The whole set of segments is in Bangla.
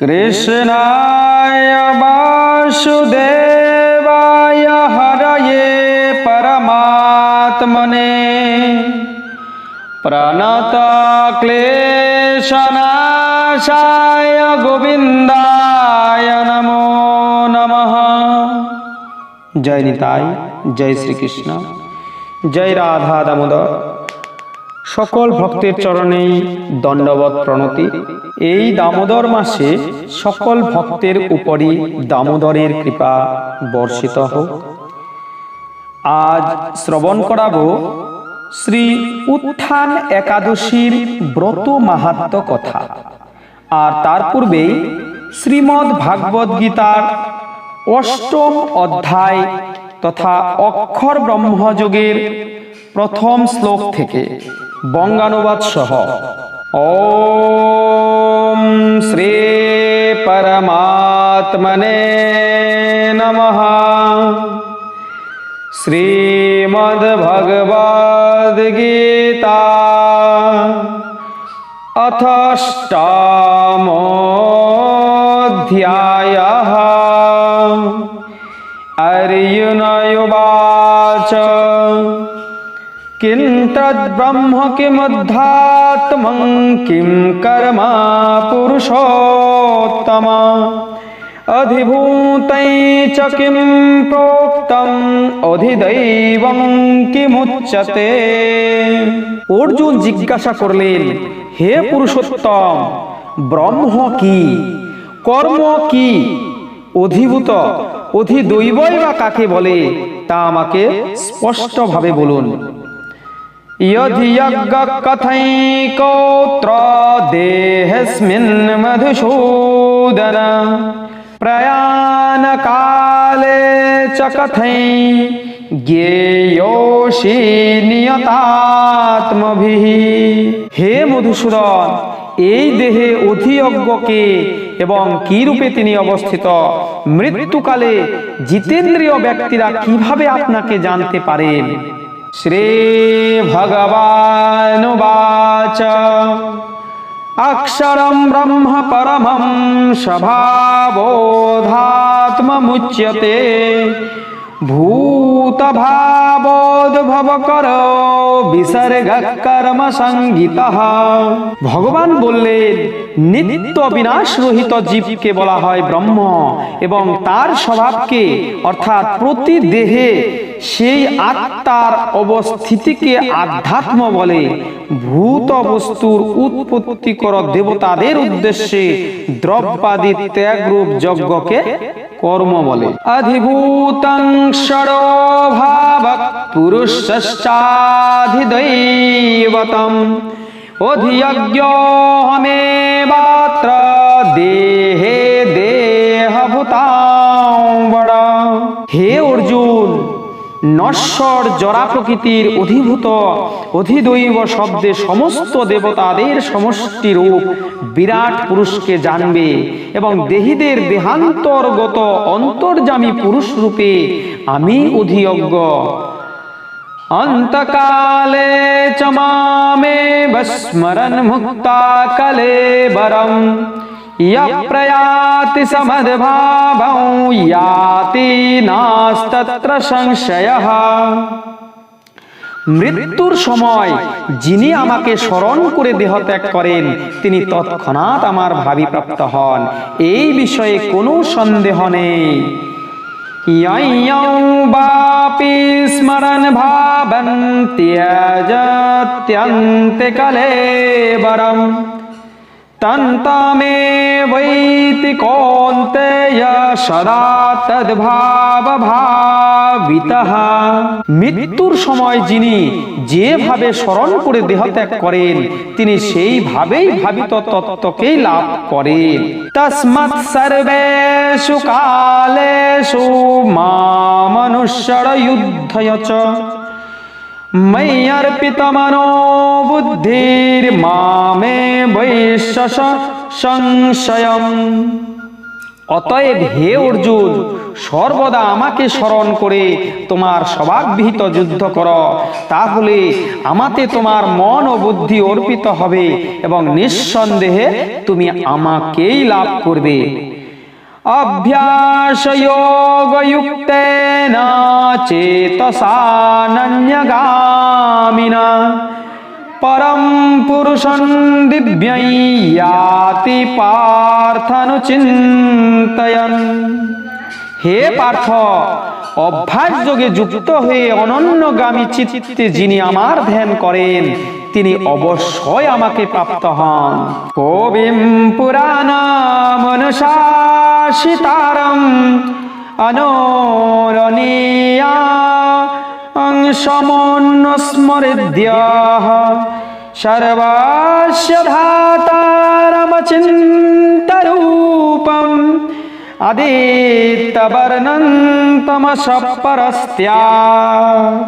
कृष्णाय वासुदेवाय हरये परमात्मने। प्रणतक्लेशनाशाय गोविंदाय नमो नमः। जय निताय जय श्रीकृष्ण। जय राधा दामोदर। সকল ভক্তের চরণেই দণ্ডবত প্রণতি। এই দামোদর মাসে সকল ভক্তের উপরই দামোদরের কৃপা বর্ষিত হোক। আজ শ্রবণ করাবো শ্রী উত্থান একাদশীর ব্রত মাহাত্ম কথা। আর তার পূর্বেই শ্রীমদ্ ভাগবত গীতার অষ্টম অধ্যায় তথা অক্ষর ব্রহ্মযোগের প্রথম শ্লোক থেকে বঙ্গানুবাদ সহ। ওম শ্রী পরমাত্মনে নমঃ। শ্রীমদ্ভগবদ্গীতা। অথষ্টা তদ্ব্রহ্ম কিমধ্যাত্ম কিম কর্মা পুরুষোত্তম অধিভূত কিম প্রোক্তম অধিদৈবং কিমুচ্যতে অর্জুন জিজ্ঞাসা করলেন, হে পুরুষোত্তম, ব্রহ্ম কি? কর্ম কি? অধিভূত, অধিদৈবই বা কাকে বলে? তা আমাকে স্পষ্টভাবে বলুন। কথৈকৌত্র দেহস্মিन् মধুসূদন প্রয়াণকালে চ কথৈ জ্ঞেয়োষি নিয়তাত্মভিः হে মধুসূদন এই দেহে অধিয়জ্ঞকে এবং কি রূপে তিনি অবস্থিত? মৃত্যুকালে জিতেন্দ্রীয় ব্যক্তিরা কীভাবে আপনাকে জানতে পারেন? শ্রী ভগবানুবাচ অক্ষরম ব্রহ্ম পরমম স্বভাবোধাত্মমুচ্যতে ভূতভাবোদ্ভব কর বিসর্গ কর্ম সংগীত ভগবান বললেন, নিত্য বিনাশ রহিত জীবকে বলা হয় ব্রহ্ম এবং তার স্বভাবকে, অর্থাৎ প্রতি দেহে সেই আত্মার অবস্থিতিকে আধ্যাত্ম বলে। ভূত বস্তুর উৎপত্তি কর দেবতাদের উদ্দেশ্যে দ্রব্যাদি ত্যাগরূপ যজ্ঞকে কর্ম বলে। অধিভূতং ভাব পুরুষশ্চাধিদৈবতম অধিয়জ্ঞমেবাত্র দেহে দেহভূতাম্বর হে অর্জুন নশ্বর জরা প্রকৃতির অধিভূত, অধিদৈব শব্দে সমস্ত দেবতাদের সমষ্টি রূপ বিরাট পুরুষকে জানবে এবং দেহীদের দেহান্তর্গত অন্তর্জামী পুরুষ রূপে আমি অধিয়জ্ঞ। অন্তকালে চ মামে বস্মরণ মুক্তা কলে বরম প্রয়াতি সমদ্ভাবং ইয়াতি নাস্তত্র সংশয়ঃ মৃত্যুর সময় যিনি আমাকে স্মরণ করে দেহত্যাগ করেন, তিনি তৎক্ষণাৎ আমার ভাবি প্রাপ্ত হন। এই বিষয়ে কোনো সন্দেহ নেই। বাপি স্মরণ ভাবন্ত্যজত্যন্তে কলে বরম। তন্তমে বৈতি কৌন্তেয় সদা তদ্ভাব ভাবিতঃ মৃত্যুর সময় যিনি যেভাবে স্মরণ করে দেহত্যাগ করেন, তিনি সেইভাবেই ভাবিত তত্ত্বকেই লাভ করেন। তস্মাৎ সর্বেষু কালেষু মামনুষ্যর যুদ্ধয় চ ময়্যর্পিতমনো বুদ্ধির্মামে বৈশ্বস সংশয়ম অতএব হে অর্জুন, সর্বদা আমাকে স্মরণ করে তোমার স্বভাববিহিত যুদ্ধ কর, তাহলে আমাতে তোমার মন ও বুদ্ধি অর্পিত হবে এবং নিঃসন্দেহে তুমি আমাকেই লাভ করবে। অভ্যাসযোগযুক্তেন चेतसानन्यगामिना। परं পুরুষং দিব্যৈ ইয়াতি পার্থনুচিন্তয়ন হে পার্থ অভ্যাস যোগে যুক্ত হয়ে অনন্যগামী চিত্তে যিনি আমার ধ্যান করেন, তিনি অবশ্যই আমাকে প্রাপ্ত হন। কবিম পুরাণ মনুষাসিতারম অনোরণীয়া সমন্নস্মৃদ্য সর্বাস্য ধাতারমচিন্তরূপম আদিত্যবর্ণন্তমসপরস্ত্যা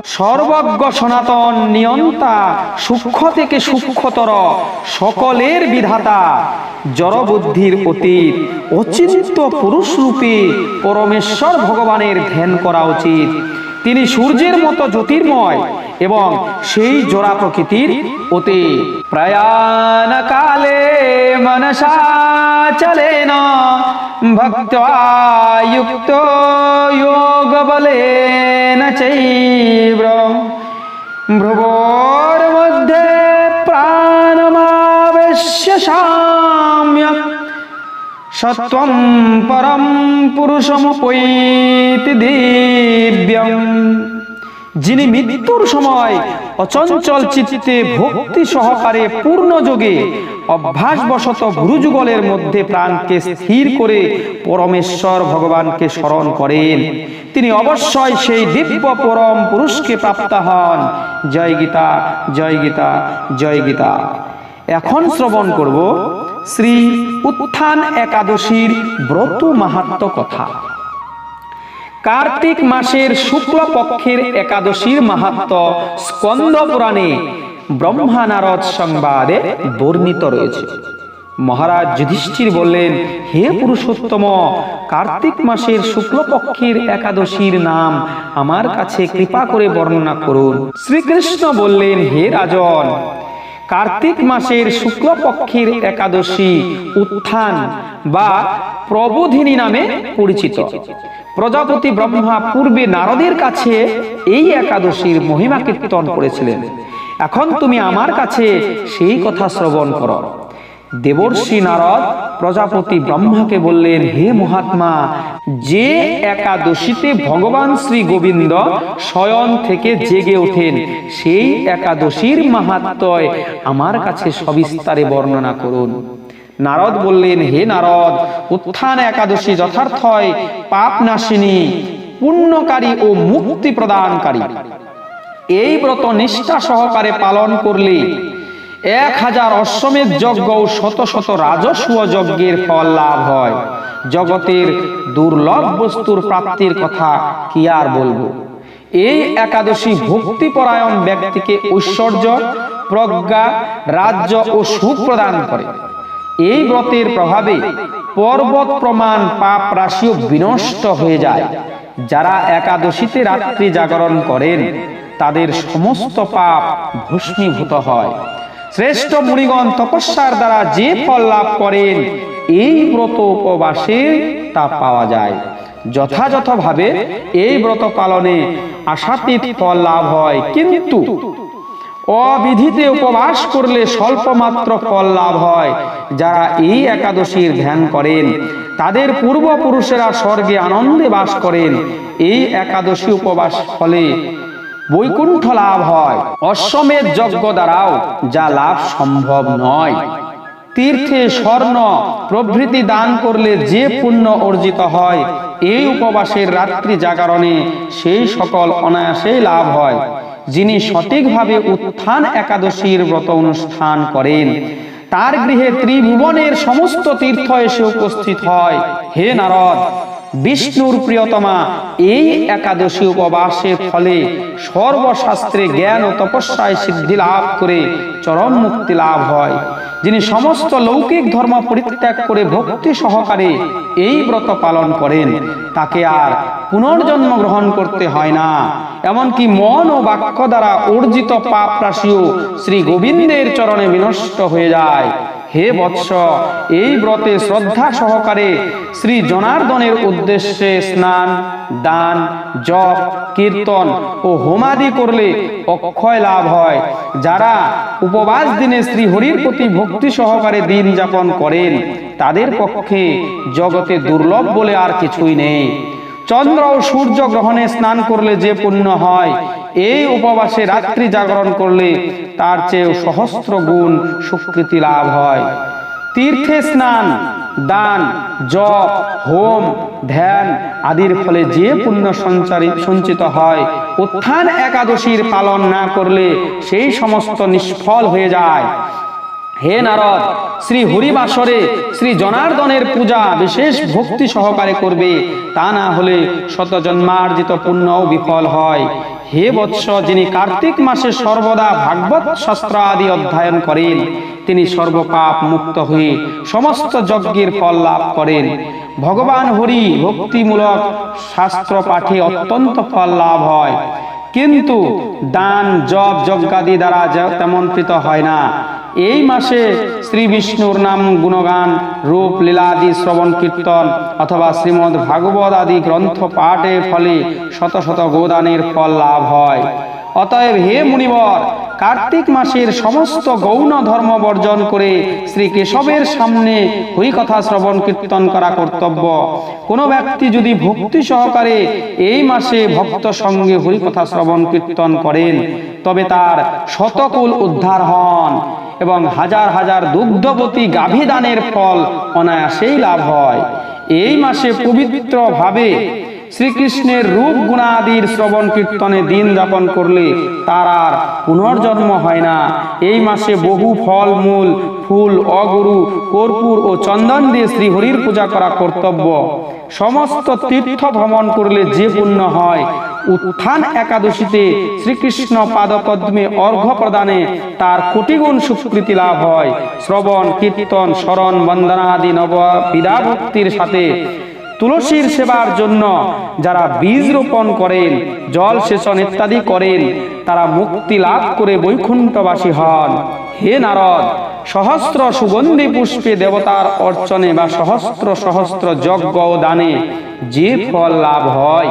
সর্বজ্ঞ সনাতন নিয়ন্তা সূক্ষ্ম থেকে সূক্ষ্মতর সকলের বিধাতা। জড়বুদ্ধির অতীত অচিন্ত পুরুষ রূপে পরমেশ্বর ভগবানের ধ্যান করা উচিত। তিনি সূর্যের মতো জ্যোতির্ময় এবং সেই জোড়া প্রকৃতির অতি প্রয়াণ কালে মনসা চলে না। ভক্তাযুক্ত যোগ বলে চৈব্র ভ্রুবোর মধ্যে প্রাণমাবেশ্য সাম্যক সত্বম পরম পুরুষমপৈতি দিব্যম। যিনি মৃত্যুর সময় অচঞ্চল চিত্তে ভক্তি সহকারে পূর্ণ যোগে অভ্যাসবশত ভুরুযুগলের মধ্যে প্রাণকে স্থির করে পরমেশ্বর ভগবানকে স্মরণ করেন। তিনি অবশ্যই সেই দিব্য পরম পুরুষকে প্রাপ্ত হন। জয় গীতা জয় গীতা জয় গীতা। এখন শ্রবণ করব শ্রী উত্থান একাদশীর ব্রত মাহাত্ম কথা। কার্তিক মাসের শুক্ল পক্ষের একাদশীর মাহাত্ম স্কন্দ পুরাণে ব্রহ্মা নারদ সংবাদে বর্ণিত রয়েছে। মহারাজ যুধিষ্ঠির বললেন, হে পুরুষোত্তম, কার্তিক মাসের শুক্লপক্ষের একাদশীর নাম আমার কাছে কৃপা করে বর্ণনা করুন। শ্রীকৃষ্ণ বললেন, হে রাজন কার্তিক মাসের শুক্লপক্ষের একাদশী উত্থান বা প্রবোধিনী নামে পরিচিত। প্রজাপতি ব্রহ্মা পূর্বে নারদের কাছে এই একাদশীর মহিমা কীর্তন করেছিলেন। এখন তুমি আমার কাছে সেই কথা শ্রবণ করো। দেবর্ষি নারদ প্রজাপতি ব্রহ্মাকে বললেন, হে মহাত্মা, যে একাদশীতে ভগবান শ্রী গোবিন্দ শয়ন থেকে জেগে ওঠেন, সেই একাদশীর মাহাত্ময় আমার কাছে সবিস্তারে বর্ণনা করুন। নারদ বললেন, হে নারদ, উত্থান একাদশী যথার্থয় পাপ নাশিনী পুণ্যকারী ও মুক্তি প্রদানকারী। এই ব্রত নিষ্ঠা সহকারে পালন করলে এক হাজার অশ্বমেধ যজ্ঞ ও শত শত রাজস্ব যজ্ঞের ফল লাভ হয়। জগতের দুর্লভ বস্তুর প্রাপ্তির কথা কি আর বলব? এই একাদশী ভক্তিপরায়ণ ব্যক্তিকে ঐশ্বর্য, প্রজ্ঞা, রাজ্য ও সুখ প্রদান করে। এই ব্রতের প্রভাবে পর্বত প্রমাণ পাপ রাশিও বিনষ্ট হয়ে যায়। যারা একাদশীতে রাত্রি জাগরণ করেন, তাদের সমস্ত পাপ ভস্মীভূত হয়। শ্রেষ্ঠ মুনিগণ তপস্যার দ্বারা যে ফল লাভ করেন, এই ব্রত উপবাসে তা পাওয়া যায়। যথাযথভাবে এই ব্রত পালনে আশাতীত ফল লাভ হয়, কিন্তু অবিধিতে উপবাস করলে স্বল্প মাত্র ফল লাভ হয়। যারা এই একাদশীর ধ্যান করেন, তাদের পূর্বপুরুষেরা স্বর্গে আনন্দে বাস করেন। এই একাদশী উপবাস ফলে বৈকুণ্ঠ লাভ হয়। অশ্বমেধ যজ্ঞ দ্বারাও যা লাভ সম্ভব নয়। তীর্থে স্বর্ণ প্রভৃতি দান করলে যে পুণ্য অর্জিত হয়, এই উপবাসের রাত্রি জাগরণে সেই সকল অনায়াসেই লাভ হয়। যিনি সঠিকভাবে উত্থান একাদশীর ব্রত অনুষ্ঠান করেন, তার গৃহে ত্রিভুবনের সমস্ত তীর্থ এসে উপস্থিত হয়। হে নারদ বিষ্ণুর প্রিয়তমা, এই একাদশী উপবাসের ফলে সর্বশাস্ত্রে জ্ঞান ও তপস্যায় সিদ্ধি লাভ করে চরম মুক্তি লাভ হয়। যিনি সমস্ত লৌকিক ধর্ম পরিত্যাগ করে ভক্তি সহকারে এই ব্রত পালন করেন, তাকে আর পুনর্জন্ম গ্রহণ করতে হয় না। এমনকি মন ও বাক্য দ্বারা অর্জিত পাপ রাশিও শ্রী গোবিন্দের চরণে বিনষ্ট হয়ে যায়। হে বৎস, এই ব্রতে শ্রদ্ধা সহকারে শ্রী জনার্দনের উদ্দেশ্যে স্নান, দান, জপ, কীর্তন ও হোমাদি করলে অক্ষয় লাভ হয়। যারা উপবাস দিনে শ্রী হরির প্রতি ভক্তি সহকারে দিন যাপন করেন, তাদের পক্ষে জগতে দুর্লভ বলে আর কিছুই নেই। চন্দ্র ও সূর্য গ্রহণে স্নান করলে যে পুণ্য হয় এই উপবাসে রাত্রি জাগরণ করলে তার চেয়ে সহস্র গুণ সুকৃতি লাভ হয়। তীর্থে স্নান দান জপ হোম ধ্যান আদির ফলে যে পুণ্য সঞ্চারিত সঞ্চিত হয় উত্থান একাদশীর পালন না করলে সেই সমস্ত নিষ্ফল হয়ে যায়। হে নারদ শ্রী হরিবাসরে শ্রী জনার্দনের পূজা বিশেষ ভক্তি সহকারে করবে। তা না হলে শত জন্মার্জিত পুণ্যও বিফল হয়। হে বৎস যিনি কার্তিক মাসে সর্বদা ভাগবত শাস্ত্র আদি অধ্যয়ন করেন, তিনি সর্বপাপ মুক্ত হয়ে সমস্ত যজ্ঞের ফল লাভ করেন। ভগবান হরি ভক্তিমূলক শাস্ত্র পাঠে অত্যন্ত ফল লাভ হয়। কিন্তু দান জব যজ্ঞাদি দ্বারা তেমন পৃত হয় না। এই মাসে শ্রী বিষ্ণুর নাম গুণগান, রূপ, লীলাদি, শ্রবণ, কীর্তন অথবা শ্রীমদ ভাগবত আদি গ্রন্থ পাঠের ফলে শত শত গোদানের ফল লাভ হয়। অতএব হে মুনিবর কার্তিক মাসের সমস্ত গৌণ ধর্ম বর্জন করে শ্রী কেশবের সামনে হরিকথা শ্রবণ কীর্তন করা কর্তব্য। কোনো ব্যক্তি যদি ভক্তি সহকারে এই মাসে ভক্ত সঙ্গে হরিকথা শ্রবণ কীর্তন করেন, তবে তার শতকুল উদ্ধার হন এবং হাজার হাজার দুগ্ধবতী গাভী দানের ফল অনায়াসেই লাভ হয়। এই মাসে পবিত্র ভাবে শ্রীকৃষ্ণের রূপ গুণাদির শ্রবণ কীর্তনে দিন যাপন করলে তার আর পুনর্জন্ম হয় না। এই মাসে বহু ফল, মূল, ফুল, অগুরু, কর্পূর ও চন্দন দিয়ে শ্রী হরির পূজা করা কর্তব্য। সমস্ত তীর্থ ভ্রমণ করলে যে পুণ্য হয়, উত্থান একাদশীতে শ্রীকৃষ্ণ পাদপদ্মে অর্ঘ্য প্রদানে তার কোটিগুণ সুকৃতি লাভ হয়। শ্রবণ, কীর্তন, স্মরণ বন্দনা আদি নব বিদাভক্তির সাথে তুলসীর সেবার জন্য যারা বীজ রোপণ করেন জল সেচন ইত্যাদি করেন তারা মুক্তি লাভ করে বৈকুণ্ঠবাসী হন। হে নারদ সহস্র সুগন্ধি পুষ্পে দেবতার অর্চনে বা সহস্র সহস্র যজ্ঞ দানে যে ফল লাভ হয়।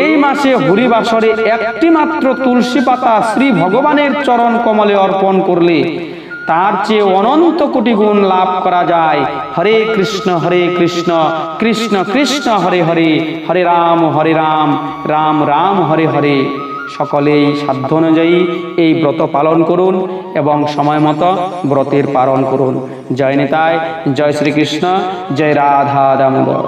এই মাসে হরিবাসরে একটি মাত্র তুলসী পাতা শ্রী ভগবানের চরণ কমলে অর্পণ করলে তার চেয়ে অনন্ত কোটি গুণ লাভ করা যায়। হরে কৃষ্ণ হরে কৃষ্ণ কৃষ্ণ কৃষ্ণ, হরে হরে হরে রাম হরে রাম রাম রাম, হরে হরে। সকলেই সাধ্য অনুযায়ী এই ব্রত পালন করুন এবং সময় মতো ব্রতের পালন করুন। জয় নেতায় জয় শ্রীকৃষ্ণ, জয় রাধা দামোদর